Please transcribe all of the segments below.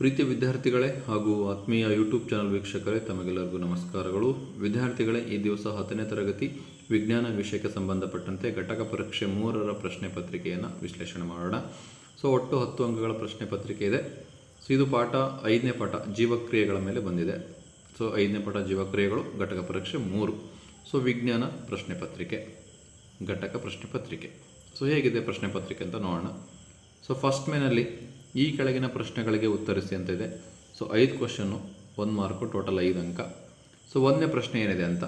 ಪ್ರೀತಿಯ ವಿದ್ಯಾರ್ಥಿಗಳೇ ಹಾಗೂ ಆತ್ಮೀಯ ಯೂಟ್ಯೂಬ್ ಚಾನಲ್ ವೀಕ್ಷಕರೇ, ತಮಗೆಲ್ಲರಿಗೂ ನಮಸ್ಕಾರಗಳು. ವಿದ್ಯಾರ್ಥಿಗಳೇ, ಈ ದಿವಸ ಹತ್ತನೇ ತರಗತಿ ವಿಜ್ಞಾನ ವಿಷಯಕ್ಕೆ ಸಂಬಂಧಪಟ್ಟಂತೆ ಘಟಕ ಪರೀಕ್ಷೆ ಮೂರರ ಪ್ರಶ್ನೆ ಪತ್ರಿಕೆಯನ್ನು ವಿಶ್ಲೇಷಣೆ ಮಾಡೋಣ. ಸೊ, ಒಟ್ಟು ಹತ್ತು ಅಂಕಗಳ ಪ್ರಶ್ನೆ ಪತ್ರಿಕೆ ಇದೆ. ಸೊ, ಇದು ಪಾಠ ಐದನೇ ಪಾಠ, ಜೀವಕ್ರಿಯೆಗಳ ಮೇಲೆ ಬಂದಿದೆ. ಸೊ, ಐದನೇ ಪಾಠ ಜೀವಕ್ರಿಯೆಗಳು, ಘಟಕ ಪರೀಕ್ಷೆ ಮೂರು. ಸೊ, ವಿಜ್ಞಾನ ಪ್ರಶ್ನೆ ಪತ್ರಿಕೆ, ಘಟಕ ಪ್ರಶ್ನೆ ಪತ್ರಿಕೆ. ಸೊ, ಹೇಗಿದೆ ಪ್ರಶ್ನೆ ಪತ್ರಿಕೆ ಅಂತ ನೋಡೋಣ. ಸೊ ಫಸ್ಟ್ ಮೇನಲ್ಲಿ ಈ ಕೆಳಗಿನ ಪ್ರಶ್ನೆಗಳಿಗೆ ಉತ್ತರಿಸಿ ಅಂತ ಇದೆ. ಸೊ ಐದು ಕ್ವಶನ್ನು ಒಂದು ಮಾರ್ಕು ಟೋಟಲ್ ಐದು ಅಂಕ. ಸೊ ಒಂದನೇ ಪ್ರಶ್ನೆ ಏನಿದೆ ಅಂತ?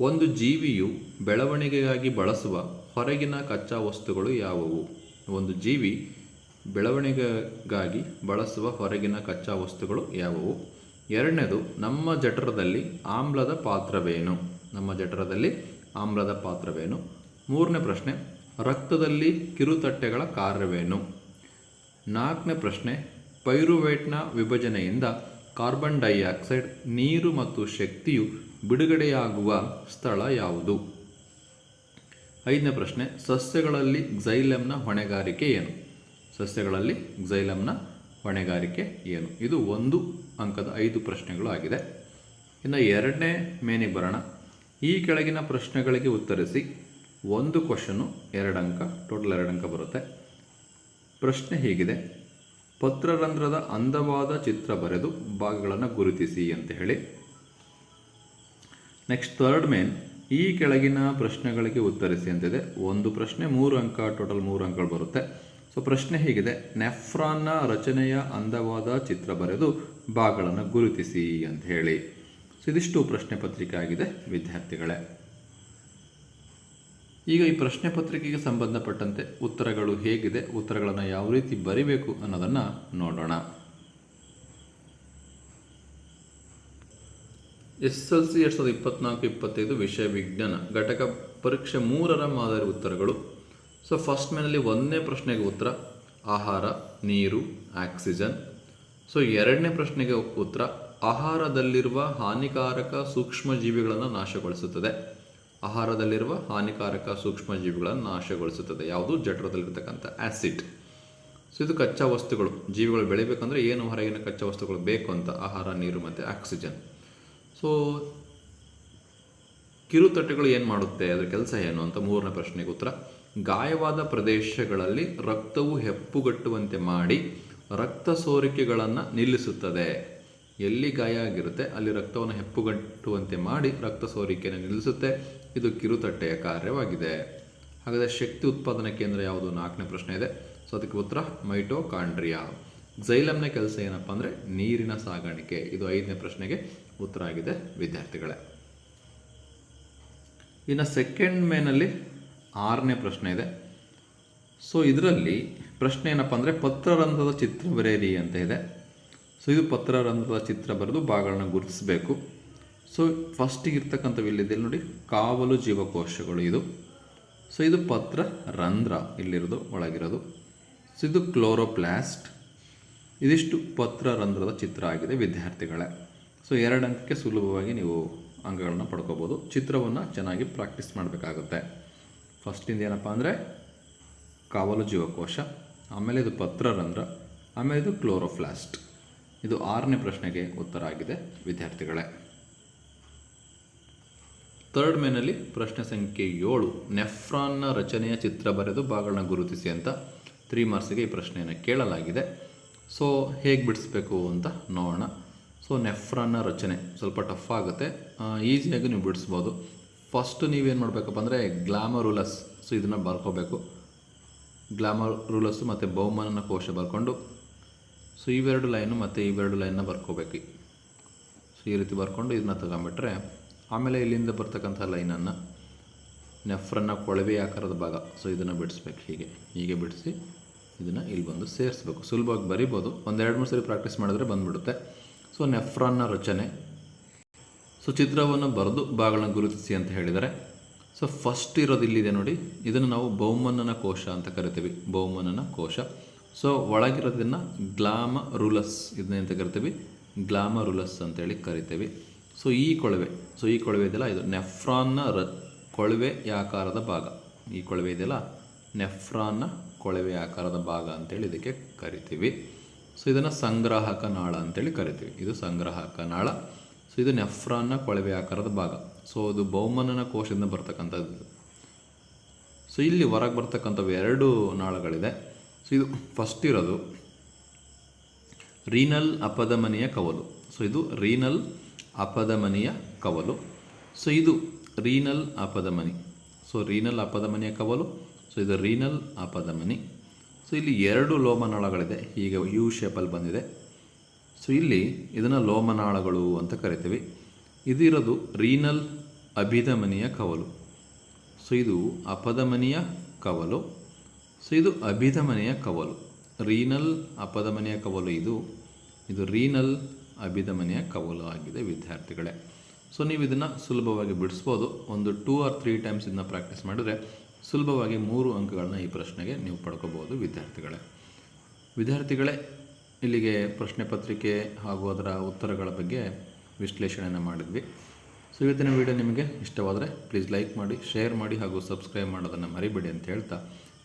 ಒಂದು ಜೀವಿಯು ಬೆಳವಣಿಗೆಗಾಗಿ ಬಳಸುವ ಹೊರಗಿನ ಕಚ್ಚಾ ವಸ್ತುಗಳು ಯಾವುವು? ಒಂದು ಜೀವಿ ಬೆಳವಣಿಗೆಗಾಗಿ ಬಳಸುವ ಹೊರಗಿನ ಕಚ್ಚಾ ವಸ್ತುಗಳು ಯಾವುವು? ಎರಡನೇದು, ನಮ್ಮ ಜಠರದಲ್ಲಿ ಆಮ್ಲದ ಪಾತ್ರವೇನು? ನಮ್ಮ ಜಠರದಲ್ಲಿ ಆಮ್ಲದ ಪಾತ್ರವೇನು? ಮೂರನೇ ಪ್ರಶ್ನೆ, ರಕ್ತದಲ್ಲಿ ಕಿರುತಟ್ಟೆಗಳ ಕಾರ್ಯವೇನು? ನಾಲ್ಕನೇ ಪ್ರಶ್ನೆ, ಪೈರುವೇಟ್ನ ವಿಭಜನೆಯಿಂದ ಕಾರ್ಬನ್ ಡೈಆಕ್ಸೈಡ್ ನೀರು ಮತ್ತು ಶಕ್ತಿಯು ಬಿಡುಗಡೆಯಾಗುವ ಸ್ಥಳ ಯಾವುದು? ಐದನೇ ಪ್ರಶ್ನೆ, ಸಸ್ಯಗಳಲ್ಲಿ ಗ್ಸೈಲಮ್ನ ಹೊಣೆಗಾರಿಕೆ ಏನು? ಸಸ್ಯಗಳಲ್ಲಿ ಗ್ಸೈಲಮ್ನ ಹೊಣೆಗಾರಿಕೆ ಏನು? ಇದು ಒಂದು ಅಂಕದ ಐದು ಪ್ರಶ್ನೆಗಳು ಆಗಿದೆ. ಇನ್ನು ಎರಡನೇ ಮೇನಿಗೆ ಬರೋಣ. ಈ ಕೆಳಗಿನ ಪ್ರಶ್ನೆಗಳಿಗೆ ಉತ್ತರಿಸಿ. ಒಂದು ಕ್ವಶನು ಎರಡು ಅಂಕ ಟೋಟಲ್ ಎರಡು ಅಂಕ ಬರುತ್ತೆ. ಪ್ರಶ್ನೆ ಹೇಗಿದೆ. ಪತ್ರರಂಧ್ರದ ಅಂದವಾದ ಚಿತ್ರ ಬರೆದು ಭಾಗಗಳನ್ನು ಗುರುತಿಸಿ ಅಂತ ಹೇಳಿ. ನೆಕ್ಸ್ಟ್ ಥರ್ಡ್ ಮೇನ್ ಈ ಕೆಳಗಿನ ಪ್ರಶ್ನೆಗಳಿಗೆ ಉತ್ತರಿಸಿ ಅಂತಿದೆ. ಒಂದು ಪ್ರಶ್ನೆ ಮೂರು ಅಂಕ ಟೋಟಲ್ ಮೂರು ಅಂಕಗಳು ಬರುತ್ತೆ. ಸೊ ಪ್ರಶ್ನೆ ಹೀಗಿದೆ. ನೆಫ್ರಾನ್ನ ರಚನೆಯ ಅಂದವಾದ ಚಿತ್ರ ಬರೆದು ಭಾಗಗಳನ್ನು ಗುರುತಿಸಿ ಅಂತ ಹೇಳಿ. ಸೊ ಇದಿಷ್ಟು ಪ್ರಶ್ನೆ ಪತ್ರಿಕೆ ಆಗಿದೆ. ವಿದ್ಯಾರ್ಥಿಗಳೇ. ಈಗ ಈ ಪ್ರಶ್ನೆ ಪತ್ರಿಕೆಗೆ ಸಂಬಂಧಪಟ್ಟಂತೆ ಉತ್ತರಗಳು ಹೇಗಿದೆ, ಉತ್ತರಗಳನ್ನು ಯಾವ ರೀತಿ ಬರಿಬೇಕು ಅನ್ನೋದನ್ನು ನೋಡೋಣ. ಎಸ್ ಎಲ್ ಸಿ ಎರಡು ಸಾವಿರದ ಇಪ್ಪತ್ನಾಲ್ಕು, ಇಪ್ಪತ್ತೈದು ವಿಷಯ ವಿಜ್ಞಾನ. ಘಟಕ ಪರೀಕ್ಷೆ ಮೂರರ ಮಾದರಿ ಉತ್ತರಗಳು. ಸೊ ಫಸ್ಟ್ ಮೇನಲ್ಲಿ ಒಂದನೇ ಪ್ರಶ್ನೆಗೆ ಉತ್ತರ. ಆಹಾರ, ನೀರು, ಆಕ್ಸಿಜನ್. ಸೊ ಎರಡನೇ ಪ್ರಶ್ನೆಗೆ ಉತ್ತರ. ಆಹಾರದಲ್ಲಿರುವ ಹಾನಿಕಾರಕ ಸೂಕ್ಷ್ಮ ಜೀವಿಗಳನ್ನು ನಾಶಗೊಳಿಸುತ್ತದೆ. ಆಹಾರದಲ್ಲಿರುವ ಹಾನಿಕಾರಕ ಸೂಕ್ಷ್ಮ ಜೀವಿಗಳನ್ನು ನಾಶಗೊಳಿಸುತ್ತದೆ. ಯಾವುದು? ಜಠರದಲ್ಲಿರ್ತಕ್ಕಂಥ ಆ್ಯಸಿಡ್ ಸೊ, ಇದು ಕಚ್ಚಾ ವಸ್ತುಗಳು. ಜೀವಿಗಳು ಬೆಳಿಬೇಕಂದ್ರೆ ಏನು ಹೊರಗಿನ ಕಚ್ಚಾ ವಸ್ತುಗಳು ಬೇಕು ಅಂತ? ಆಹಾರ, ನೀರು ಮತ್ತು ಆಕ್ಸಿಜನ್. ಸೊ, ಕಿರುತಟ್ಟೆಗಳು ಏನು ಮಾಡುತ್ತೆ? ಅದರ ಕೆಲಸ ಏನು ಅಂತ ಮೂರನೇ ಪ್ರಶ್ನೆಗೆ ಉತ್ತರ. ಗಾಯವಾದ ಪ್ರದೇಶಗಳಲ್ಲಿ ರಕ್ತವು ಹೆಪ್ಪುಗಟ್ಟುವಂತೆ ಮಾಡಿ ರಕ್ತ ಸೋರಿಕೆಗಳನ್ನು ನಿಲ್ಲಿಸುತ್ತದೆ. ಎಲ್ಲಿ ಗಾಯ ಆಗಿರುತ್ತೆ ಅಲ್ಲಿ ರಕ್ತವನ್ನು ಹೆಪ್ಪುಗಟ್ಟುವಂತೆ ಮಾಡಿ ರಕ್ತ ಸೋರಿಕೆಯನ್ನು ನಿಲ್ಲಿಸುತ್ತೆ. ಇದು ಕಿರುತಟ್ಟೆಯ ಕಾರ್ಯವಾಗಿದೆ. ಹಾಗಾದರೆ ಶಕ್ತಿ ಉತ್ಪಾದನಾ ಕೇಂದ್ರ ಯಾವುದು ನಾಲ್ಕನೇ ಪ್ರಶ್ನೆ ಇದೆ. ಸೊ ಅದಕ್ಕೆ ಉತ್ತರ, ಮೈಟೋಕಾಂಡ್ರಿಯಾ. ಜೈಲಮ್ನ ಕೆಲಸ ಏನಪ್ಪ ಅಂದರೆ ನೀರಿನ ಸಾಗಾಣಿಕೆ. ಇದು ಐದನೇ ಪ್ರಶ್ನೆಗೆ ಉತ್ತರ ಆಗಿದೆ ವಿದ್ಯಾರ್ಥಿಗಳೇ. ಇನ್ನು ಸೆಕೆಂಡ್ ಮೇನಲ್ಲಿ ಆರನೇ ಪ್ರಶ್ನೆ ಇದೆ. ಸೊ ಇದರಲ್ಲಿ ಪ್ರಶ್ನೆ ಏನಪ್ಪ ಅಂದರೆ ಪತ್ರರಂಧ್ರದ ಚಿತ್ರ ಬರೆಯಿರಿ ಅಂತ ಇದೆ. ಸೊ ಇದು ಪತ್ರರಂಧ್ರದ ಚಿತ್ರ ಬರೆದು ಭಾಗಗಳನ್ನ ಗುರುತಿಸಬೇಕು. ಸೊ ಫಸ್ಟಿಗೆ ಇರ್ತಕ್ಕಂಥವು ಇಲ್ಲಿದೆ ಇಲ್ಲಿ ನೋಡಿ, ಕಾವಲು ಜೀವಕೋಶಗಳು ಇದು. ಸೊ ಇದು ಪತ್ರ ರಂಧ್ರ ಇಲ್ಲಿರೋದು, ಒಳಗಿರೋದು. ಸೊ ಇದು ಕ್ಲೋರೋಪ್ಲಾಸ್ಟ್. ಇದಿಷ್ಟು ಪತ್ರ ರಂಧ್ರದ ಚಿತ್ರ ಆಗಿದೆ ವಿದ್ಯಾರ್ಥಿಗಳೇ. ಸೊ ಎರಡು ಅಂಕಕ್ಕೆ ಸುಲಭವಾಗಿ ನೀವು ಅಂಕಗಳನ್ನ ಪಡ್ಕೋಬೋದು. ಚಿತ್ರವನ್ನು ಚೆನ್ನಾಗಿ ಪ್ರಾಕ್ಟೀಸ್ ಮಾಡಬೇಕಾಗುತ್ತೆ. ಫಸ್ಟಿಂದ ಏನಪ್ಪ ಅಂದರೆ, ಕಾವಲು ಜೀವಕೋಶ, ಆಮೇಲೆ ಇದು ಪತ್ರ ರಂಧ್ರ ಆಮೇಲೆ ಇದು ಕ್ಲೋರೋಫ್ಲಾಸ್ಟ್ ಇದು ಆರನೇ ಪ್ರಶ್ನೆಗೆ ಉತ್ತರ ಆಗಿದೆ, ವಿದ್ಯಾರ್ಥಿಗಳೇ. ಥರ್ಡ್ ಮೇನಲ್ಲಿ ಪ್ರಶ್ನೆ ಸಂಖ್ಯೆ ಏಳು, ನೆಫ್ರಾನ್ನ ರಚನೆಯ ಚಿತ್ರ ಬರೆದು ಭಾಗಗಳನ್ನ ಗುರುತಿಸಿ ಅಂತ ತ್ರೀ ಮಾರ್ಕ್ಸಿಗೆ ಈ ಪ್ರಶ್ನೆಯನ್ನು ಕೇಳಲಾಗಿದೆ. ಸೊ ಹೇಗೆ ಬಿಡಿಸ್ಬೇಕು ಅಂತ ನೋಡೋಣ. ಸೊ ನೆಫ್ರಾನ್ನ ರಚನೆ ಸ್ವಲ್ಪ ಟಫ್ ಆಗುತ್ತೆ. ಈಸಿಯಾಗಿ ನೀವು ಬಿಡಿಸ್ಬೋದು. ಫಸ್ಟು ನೀವೇನು ಮಾಡಬೇಕಪ್ಪ ಅಂದರೆ ಗ್ಲಾಮರುಲಸ್ ಸೊ ಇದನ್ನು ಬರ್ಕೋಬೇಕು. ಗ್ಲಾಮರ್ ರೂಲಸ್ಸು ಮತ್ತು ಬಹುಮಾನನ ಕೋಶ ಬರ್ಕೊಂಡು ಸೊ ಇವೆರಡು ಲೈನು ಮತ್ತು ಇವೆರಡು ಲೈನ್ನ ಬರ್ಕೋಬೇಕು ಸೊ ಈ ರೀತಿ ಬರ್ಕೊಂಡು ಇದನ್ನ ತಗೊಂಬಿಟ್ರೆ ಆಮೇಲೆ ಇಲ್ಲಿಂದ ಬರ್ತಕ್ಕಂಥ ಲೈನನ್ನು ನೆಫ್ರನ್ನ ಕೊಳವೆ ಆಕಾರದ ಭಾಗ. ಸೊ ಇದನ್ನು ಬಿಡಿಸ್ಬೇಕು ಹೀಗೆ. ಹೀಗೆ ಬಿಡಿಸಿ ಇದನ್ನು ಇಲ್ಲಿ ಬಂದು ಸೇರಿಸ್ಬೇಕು. ಸುಲಭವಾಗಿ ಬರಿಬೋದು. ಒಂದೆರಡು ಮೂರು ಸರಿ ಪ್ರಾಕ್ಟೀಸ್ ಮಾಡಿದ್ರೆ ಬಂದುಬಿಡುತ್ತೆ. ಸೊ ನೆಫ್ರನ್ನ ರಚನೆ. ಸೊ ಚಿತ್ರವನ್ನು ಬರೆದು ಭಾಗಗಳನ್ನ ಗುರುತಿಸಿ ಅಂತ ಹೇಳಿದರೆ. ಸೊ ಫಸ್ಟ್ ಇರೋದು ಇಲ್ಲಿದೆ ನೋಡಿ. ಇದನ್ನು ನಾವು ಬಹುಮನ್ನನ ಕೋಶ ಅಂತ ಕರಿತೀವಿ. ಬಹುಮನ್ನನ ಕೋಶ. ಸೊ ಒಳಗಿರೋದನ್ನು ಗ್ಲಾಮ ಇದನ್ನ ಅಂತ ಕರಿತೀವಿ? ಗ್ಲಾಮ ರೂಲಸ್ ಅಂತೇಳಿ ಕರಿತೀವಿ. ಸೊ ಈ ಕೊಳವೆ ಸೊ ಈ ಕೊಳವೆ ಇದೆಯಲ್ಲ, ಇದು ನೆಫ್ರಾನ್ನ ರ, ಕೊಳವೆ ಆಕಾರದ ಭಾಗ. ಈ ಕೊಳವೆ ಇದೆಯಲ್ಲ, ನೆಫ್ರಾನ್ನ ಕೊಳವೆ ಆಕಾರದ ಭಾಗ ಅಂತೇಳಿ ಇದಕ್ಕೆ ಕರಿತೀವಿ. ಸೊ ಇದನ್ನು ಸಂಗ್ರಾಹಕ ನಾಳ ಅಂತೇಳಿ ಕರಿತೀವಿ. ಇದು ಸಂಗ್ರಾಹಕ ನಾಳ. ಸೊ ಇದು ನೆಫ್ರಾನ್ನ ಕೊಳವೆ ಆಕಾರದ ಭಾಗ. ಸೊ ಅದು ಬಹುಮನನ ಕೋಶದಿಂದ ಬರ್ತಕ್ಕಂಥದ್ದು. ಸೊ ಇಲ್ಲಿ ಹೊರಗೆ ಬರ್ತಕ್ಕಂಥವು ಎರಡು ನಾಳಗಳಿದೆ. ಸೊ ಇದು ಫಸ್ಟ್ ಇರೋದು. ರೀನಲ್ ಅಪಧಮನಿಯ ಕವಲು. ಸೊ ಇದು ರೀನಲ್ ಅಪಧಮನಿಯ ಕವಲು. ಸೊ ಇದು ರೀನಲ್ ಅಪಧಮನಿ. ಸೊ ರೀನಲ್ ಅಪಧಮನಿಯ ಕವಲು. ಸೊ ಇದು ರೀನಲ್ ಅಪಧಮನಿ. ಸೊ ಇಲ್ಲಿ ಎರಡು ಲೋಮನಾಳಗಳಿದೆ. ಈಗ ಯು ಶೇಪಲ್ಲಿ ಬಂದಿದೆ. ಸೊ ಇಲ್ಲಿ ಇದನ್ನು ಲೋಮನಾಳಗಳು ಅಂತ ಕರಿತೀವಿ. ಇದಿರೋದು ರೀನಲ್ ಅಭಿಧಮನಿಯ ಕವಲು. ಸೊ ಇದು ಅಪಧಮನಿಯ ಕವಲು. ಸೊ ಇದು ಅಭಿಧಮನೆಯ ಕವಲು. ರೀನಲ್ ಅಪಧಮನೆಯ ಕವಲು ಇದು. ಇದು ರೀನಲ್ ಅಭಿಧಮನೆಯ ಕವಲು ಆಗಿದೆ ವಿದ್ಯಾರ್ಥಿಗಳೇ. ಸೊ ನೀವು ಇದನ್ನು ಸುಲಭವಾಗಿ ಬಿಡಿಸ್ಬೋದು. ಒಂದು ಟೂ ಆರ್ ತ್ರೀ ಟೈಮ್ಸ್ ಇದನ್ನ ಪ್ರಾಕ್ಟೀಸ್ ಮಾಡಿದ್ರೆ ಸುಲಭವಾಗಿ ಮೂರು ಅಂಕಗಳನ್ನ ಈ ಪ್ರಶ್ನೆಗೆ ನೀವು ಪಡ್ಕೋಬೋದು ವಿದ್ಯಾರ್ಥಿಗಳೇ. ವಿದ್ಯಾರ್ಥಿಗಳೇ, ಇಲ್ಲಿಗೆ ಪ್ರಶ್ನೆ ಪತ್ರಿಕೆ ಹಾಗೂ ಅದರ ಉತ್ತರಗಳ ಬಗ್ಗೆ ವಿಶ್ಲೇಷಣೆಯನ್ನು ಮಾಡಿದ್ವಿ. ಸೊ ಇವತ್ತಿನ ವಿಡಿಯೋ ನಿಮಗೆ ಇಷ್ಟವಾದರೆ ಪ್ಲೀಸ್ ಲೈಕ್ ಮಾಡಿ ಶೇರ್ ಮಾಡಿ ಹಾಗೂ ಸಬ್ಸ್ಕ್ರೈಬ್ ಮಾಡೋದನ್ನು ಮರಿಬೇಡಿ ಅಂತ ಹೇಳ್ತಾ